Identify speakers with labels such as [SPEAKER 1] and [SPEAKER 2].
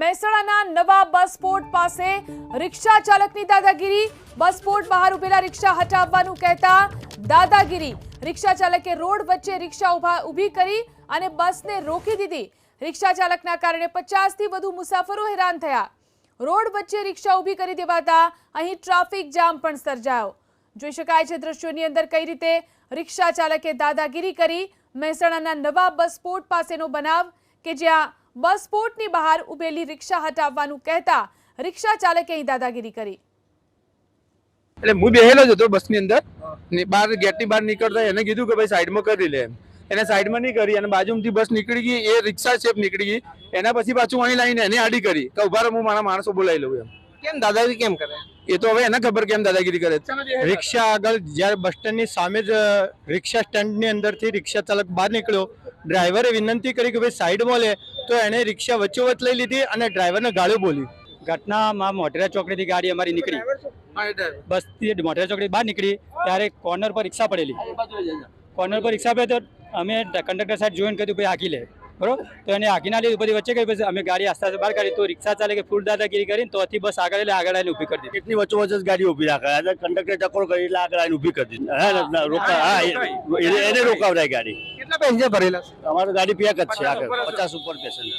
[SPEAKER 1] મહેસાણાના નવા બસ સ્પોર્ટ પાસે રિક્ષા ચાલકની દાદાગીરી. બસ સ્પોર્ટ બહાર ઉભેલા રિક્ષા હટાવવાનું કહેતા દાદાગીરી. રિક્ષા ચાલકે રોડ વચ્ચે રિક્ષા ઊભી કરી અને બસને રોકી દીધી. રિક્ષા ચાલકના કારણે પચાસથી વધુ મુસાફરો હેરાન થયા. રોડ વચ્ચે રિક્ષા ઊભી કરી દેવાતા અહીં ટ્રાફિક જામ પણ સર્જાયો. જોઈ શકાય છે દ્રશ્યોની અંદર કઈ રીતે રિક્ષા ચાલકે દાદાગીરી કરી. મહેસાણાના નવા બસ સ્પોર્ટ પાસેનો બનાવ કે જ્યાં બસ પોર્ટની બહાર ઉભેલી રિક્ષા હટાવવાનું કહેતા રિક્ષા ચાલકે અહીં દાદાગીરી કરી.
[SPEAKER 2] એટલે હું બેહેલો જ હતો બસની અંદર. ને બહાર ગેટની બહાર નીકળતા એને કીધું કે ભાઈ સાઈડમાં કરી લે એને સાઈડમાં નહીં કરી અને બાજુમાંથી બસ નીકળી ગઈ એ રિક્ષા શેપ નીકળી ગઈ. એના પછી પાછું અહીં લાવીને એને આડી કરી કે ઊભા હું મારા માણસો બોલાવી લઉં એમ.
[SPEAKER 3] કેમ દાદાગીરી કેમ કરે?
[SPEAKER 2] એ તો હવે એને ખબર કેમ દાદાગીરી કરે
[SPEAKER 4] રિક્ષા આગળ જ્યારે બસ સ્ટેન્ડની સામે જ રિક્ષા સ્ટેન્ડની અંદરથી રિક્ષા ચાલક બહાર નીકળ્યો ડ્રાઈવરે વિનંતી કરી કે ભાઈ સાઈડમાં લે તો એણે રિક્ષા વચ્ચોવચ લઈ લીધી અને ડ્રાઈવરને ગાળો બોલી. ઘટનામાં મોઢેરા ચોકડીથી ગાડી અમારી નીકળી. બસથી મોઢેરા ચોકડી બહાર નીકળી ત્યારે કોર્નર પર રિક્ષા પડેલી. કોર્નર પર રિક્ષા પડે તો અમે કંડક્ટર સાહેબ જોઈને કહ્યું ભાઈ આખી લે. બરોબર? તો એને હાકી ના લીધું બધી વચ્ચે ગઈ પછી અમે ગાડી આસ્તે આસ્તે બહાર કાઢી તો રિક્ષા ચાલે કે ફૂલ દાદાગીરી કરીને તો થી બસ આગળ એટલે આગળ આવીને ઊભી કરી દીધી.
[SPEAKER 5] એટલી વચ્ચો વચ્ચે જ ગાડી ઊભી રાખે. અને કંડક્ટર ટકોર કરી એટલે આગળ આવીને ઊભી કરી દીધી. હા, રોકા હા એને રોકાવડાય ગાડી.
[SPEAKER 3] કેટલા પેસેન્જર ભરેલા
[SPEAKER 5] અમારે ગાડી પેક જ છે આગળ પચાસ ઉપર પેસેન્જર.